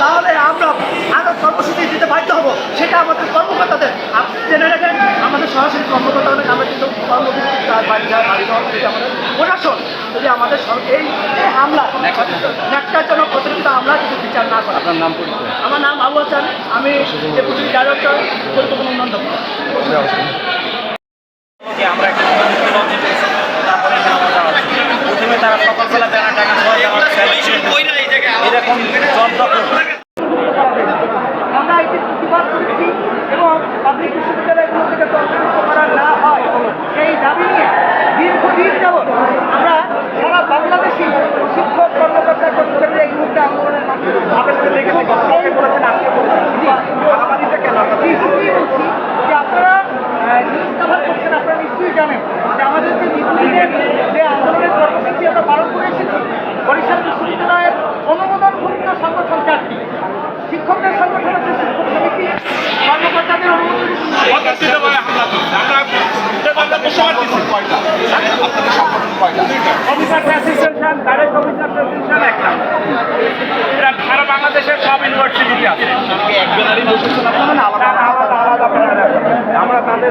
তাহলে আমরা আরও কর্মসূচি দিতে বাধ্য হব। সেটা আমাদের কর্মকর্তাদের। আপনি জেনে রাখেন আমাদের সরাসরি কর্মকর্তাদের আমরা কিন্তু কর্মসূচি তার বাধ্য আমাদের প্রশাসন। যদি আমাদের এই হামলা ন্যাক্কাজনক প্রতিরোধিত হামলা যদি বিচার না করে। আপনার নাম পরিচয়? আমার নাম আবু হাসান। আমি গুরুত্বপূর্ণ আমরা সব ইউনিভার্সিটিতে আছে আমরা তাদের